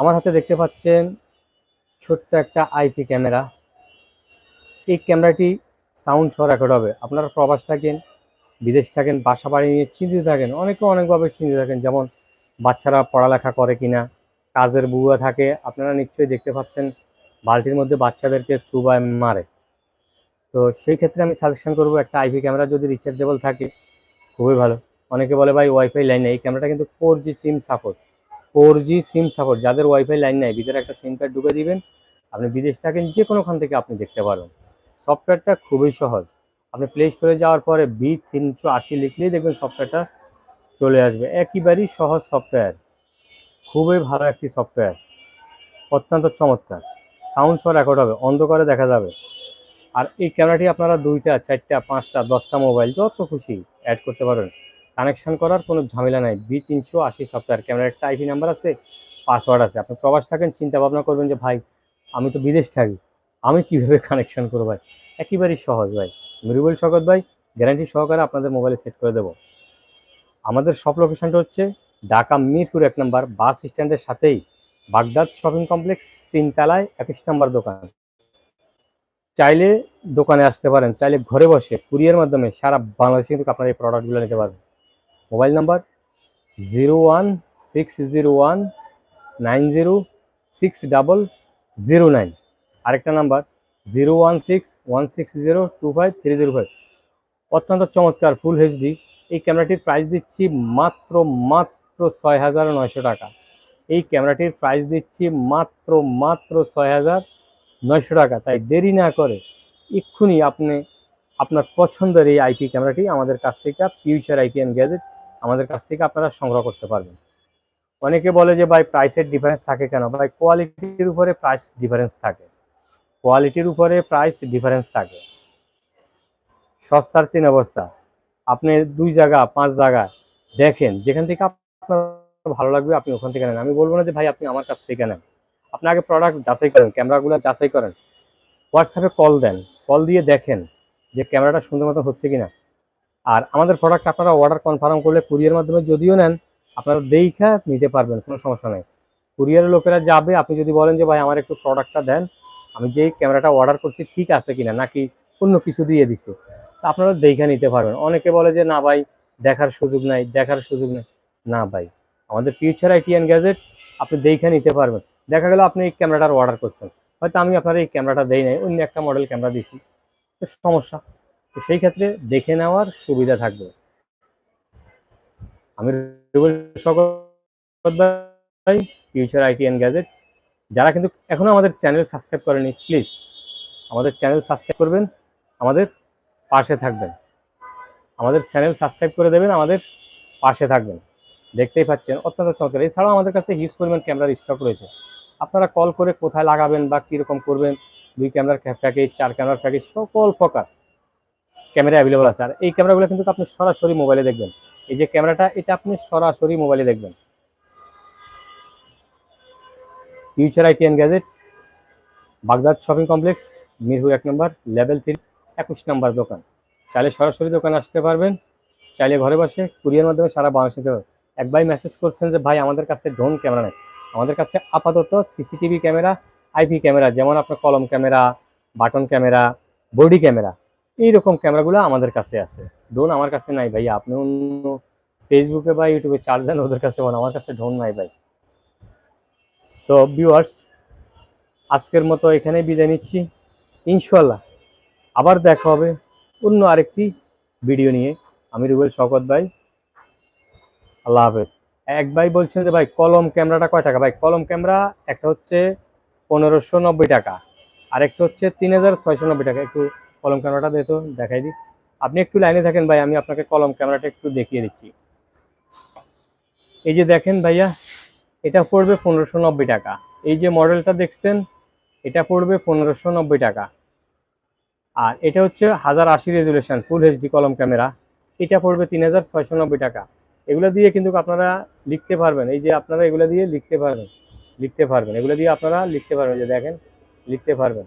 আমার হাতে দেখতে পাচ্ছেন ছোট্ট একটা আইপি ক্যামেরা। এই ক্যামেরাটি সাউন্ড সহ রেকর্ড হবে। আপনারা প্রবাস থাকেন, বিদেশ থাকেন, বাসা বাড়ি নিয়ে চিন্তিত থাকেন, অনেকে অনেকভাবে চিন্তিত থাকেন, যেমন বাচ্চারা পড়ালেখা করে কিনা, কাজের বুয়া থাকে, আপনারা নিশ্চয়ই দেখতে পাচ্ছেন বালতির মধ্যে বাচ্চাদেরকে চুবায় মারে। তো সেই ক্ষেত্রে আমি সাজেশন করব, একটা আইপি ক্যামেরা যদি রিচার্জেবল থাকে, খুবই ভালো। অনেকে বলে, ভাই ওয়াইফাই লাইন এই ক্যামেরাটা কিন্তু four G SIM support four G SIM support যাদের ওয়াইফাই লাইন নেই, ভিতরে একটা সিম কার্ড ঢুকে দিবেন। আপনি বিদেশ থাকেন যে কোনোখান থেকে আপনি দেখতে পারেন। সফটওয়্যারটা খুবই সহজ। আপনি প্লে স্টোরে যাওয়ার পরে বি তিনশো আশি লিখলেই দেখবেন সফটওয়্যারটা চলে আসবে। একেবারেই সহজ সফটওয়্যার খুবই ভালো একটি সফটওয়্যার অত্যন্ত চমৎকার। সাউন্ড সহ রেকর্ড হবে, অন্ধকারে দেখা যাবে। আর এই ক্যামেরাটি আপনারা দুইটা, চারটা, পাঁচটা, দশটা মোবাইল যত খুশি অ্যাড করতে পারবেন। কানেকশন করার কোনো ঝামেলা নাই। বি তিনশো আশি সফটওয়্যার ক্যামেরার একটা নাম্বার আছে পাসওয়ার্ড আছে। আপনি প্রবাস থাকেন, চিন্তা ভাবনা করবেন যে, ভাই, আমি তো বিদেশ থাকি, আমি কীভাবে কানেকশন করব ভাই? একেবারেই সহজ ভাই। মৃবল শকত ভাই গ্যারান্টি সহকারে আপনাদের মোবাইলে সেট করে দেবো। আমাদের সব লোকেশনটা হচ্ছে ঢাকা মিরপুর এক নম্বর বাস স্ট্যান্ডের সাথেই বাগদাদ শপিং কমপ্লেক্স তিনতলায় একুশ নম্বর দোকান। চাইলে দোকানে আসতে পারেন, চাইলে ঘরে বসে কুরিয়ার মাধ্যমে সারা বাংলাদেশে কিন্তু আপনারা এই প্রোডাক্টগুলো নিতে পারবেন। Mobile number zero one six zero one nine zero six double zero nine আরেকটা number zero one six one six zero two five three zero five অত্যন্ত চমৎকার ফুল এইচডি এই ক্যামেরাটির প্রাইস দিচ্ছি মাত্র মাত্র ছয় হাজার নয়শো টাকা। এই ক্যামেরাটির প্রাইস দিচ্ছি মাত্র মাত্র ছয় হাজার নয়শো টাকা। তাই দেরি না করে এক্ষুনি আপনি আপনার পছন্দের এই আইপি ক্যামেরাটি আমাদের কাছ থেকে ফিউচার আইপি অ্যান্ড গ্যাজেট আমাদের কাছ থেকে আপনারা সংগ্রহ করতে পারবেন। অনেকে বলে যে, ভাই প্রাইসের ডিফারেন্স থাকে কেন? ভাই কোয়ালিটির উপরে প্রাইস ডিফারেন্স থাকে। কোয়ালিটির উপরে প্রাইস ডিফারেন্স থাকে। সস্তার তিন অবস্থা। আপনি দুই জায়গা, পাঁচ জায়গা দেখেন, যেখান থেকে আপনার ভালো লাগবে, আপনি ওখান থেকে নেন। আমি বলব না যে, ভাই, আপনি আমার কাছ থেকে নেন। আপনি আগে প্রোডাক্ট যাচাই করেন ক্যামেরাগুলো যাচাই করেন। হোয়াটসঅ্যাপে কল দেন। কল দিয়ে দেখেন যে ক্যামেরাটা সুন্দর মতো হচ্ছে কিনা। আর আমাদের প্রোডাক্ট আপনারা অর্ডার কনফার্ম করলে কুরিয়ার মাধ্যমে যদিও নেন, আপনারা দেখা নিতে পারবেন, কোনো সমস্যা নেই। কুরিয়ারের লোকেরা যাবে, আপনি যদি বলেন যে, ভাই, আমার একটু প্রোডাক্টটা দেন, আমি যেই ক্যামেরাটা অর্ডার করছি, ঠিক আছে কিনা? নাকি অন্য কিছু দিয়ে দিছে। তা আপনারা দেখে নিতে পারবেন। অনেকে বলে যে, না ভাই, দেখার সুযোগ নাই, দেখার সুযোগ নেই। না ভাই, আমাদের ফিউচার আইটি অ্যান্ড গ্যাজেট আপনি দেখে নিতে পারবেন। দেখা গেল আপনি এই ক্যামেরাটার অর্ডার করছেন। হয়তো আমি আপনার এই ক্যামেরাটা দেই নাই, অন্য একটা মডেল ক্যামেরা দিছি। সমস্যা। তো সেই ক্ষেত্রে দেখে নেওয়ার সুবিধা থাকবে। আমি ফিউচার আইটি অ্যান্ড গ্যাজেট যারা কিন্তু এখনও আমাদের চ্যানেল সাবস্ক্রাইব করেনি প্লিজ আমাদের চ্যানেল সাবস্ক্রাইব করবেন, আমাদের পাশে থাকবেন। আমাদের চ্যানেল সাবস্ক্রাইব করে দেবেন, আমাদের পাশে থাকবেন। দেখতেই পাচ্ছেন, অত্যন্ত চমৎকার। এছাড়াও আমাদের কাছে হিউজ পরিমাণ ক্যামেরার স্টক রয়েছে। আপনারা কল করে কোথায় লাগাবেন বা কীরকম করবেন, দুই ক্যামেরার প্যাকেজ চার ক্যামেরার প্যাকেজ সকল প্রকার। ক্যামেরা অ্যাভেলেবল আছে। আর এই ক্যামেরাগুলো কিন্তু আপনি সরাসরি মোবাইলে দেখবেন। এই যে ক্যামেরাটা, এটা আপনি সরাসরি মোবাইলে দেখবেন। Future IT and gadget Baghdad shopping complex Mirpur এক নম্বর লেভেল থ্রি একুশ নম্বর দোকান। চাইলে সরাসরি দোকানে আসতে পারবেন। চাইলে ঘরে বসে কুরিয়ার মাধ্যমে সারা বাংলাদেশ নিতে এক ভাই মেসেজ করছেন যে, ভাই, আমাদের কাছে ড্রোন ক্যামেরা নেই। আমাদের কাছে আপাতত সিসিটিভি ক্যামেরা আইপি ক্যামেরা, যেমন আপনার কলম camera button camera body camera. এইরকম ক্যামেরাগুলো আমাদের কাছে আছে। ড্রোন আমার কাছে নাই ভাই, আপনি অন্য ফেসবুকে বা ইউটিউবে চার্জ দেন, ওদের কাছে বলেন, আমার কাছে ড্রোন নাই ভাই। তো ভিউয়ার্স আজকের মতো এখানেই বিদায় নিচ্ছি। ইনশাল্লাহ আবার দেখা হবে অন্য আরেকটি ভিডিও নিয়ে। আমি রুবেল শওকত ভাই, আল্লাহ হাফেজ। এক ভাই বলছেন যে, ভাই, কলম ক্যামেরাটা কয় টাকা? ভাই, কলম ক্যামেরা একটা হচ্ছে পনেরোশো নব্বই টাকা আর একটা হচ্ছে তিন হাজার ছয়শো নব্বই টাকা। একটু কলম ক্যামেরাটা তো দেখাই দিই। আপনি একটু লাইনে থাকেন ভাই, আমি আপনাকে কলম ক্যামেরাটা একটু দেখিয়ে দিচ্ছি। এই যে দেখেন ভাইয়া, এটা পড়বে পনেরোশো টাকা। এই যে মডেলটা দেখছেন, এটা পড়বে পনেরোশো টাকা। আর এটা হচ্ছে হাজার আশি রেজুলেশন, ফুল এইচডি কলম ক্যামেরা। এটা পড়বে তিন হাজার ছয়শো নব্বই টাকা। এগুলো দিয়ে কিন্তু আপনারা লিখতে পারবেন। এই যে আপনারা এগুলো দিয়ে লিখতে পারবেন লিখতে পারবেন। এগুলো দিয়ে আপনারা লিখতে পারবেন যে দেখেন, লিখতে পারবেন।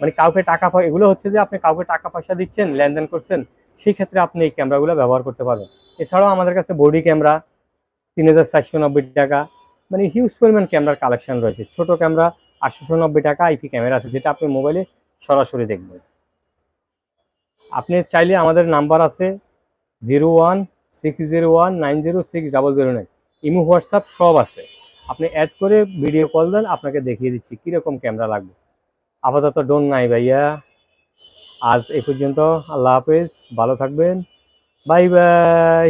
মানে কাউকে টাকা এগুলো হচ্ছে যে আপনি কাউকে টাকা পয়সা দিচ্ছেন, লেনদেন করছেন, সেই ক্ষেত্রে আপনি এই ক্যামেরাগুলো ব্যবহার করতে পারবেন। এছাড়াও আমাদের কাছে বডি ক্যামেরা তিন হাজার নব্বই টাকা মানে হিউজ পরিমাণ ক্যামেরার কালেকশন রয়েছে। ছোট ক্যামেরা আটশোশো নব্বই টাকা আইপি ক্যামেরা আছে, যেটা আপনি মোবাইলে সরাসরি দেখবেন। আপনি চাইলে আমাদের নাম্বার আছে zero one six zero one nine zero six double zero nine. Imo, WhatsApp সব আছে। আপনি অ্যাড করে ভিডিও কল দেন, আপনাকে দেখিয়ে দিচ্ছি কীরকম ক্যামেরা লাগবে। আপাতত ডোন নাই ভাইয়া। আজ এ পর্যন্ত আল্লাহ হাফেজ ভালো থাকবেন। Bye bye.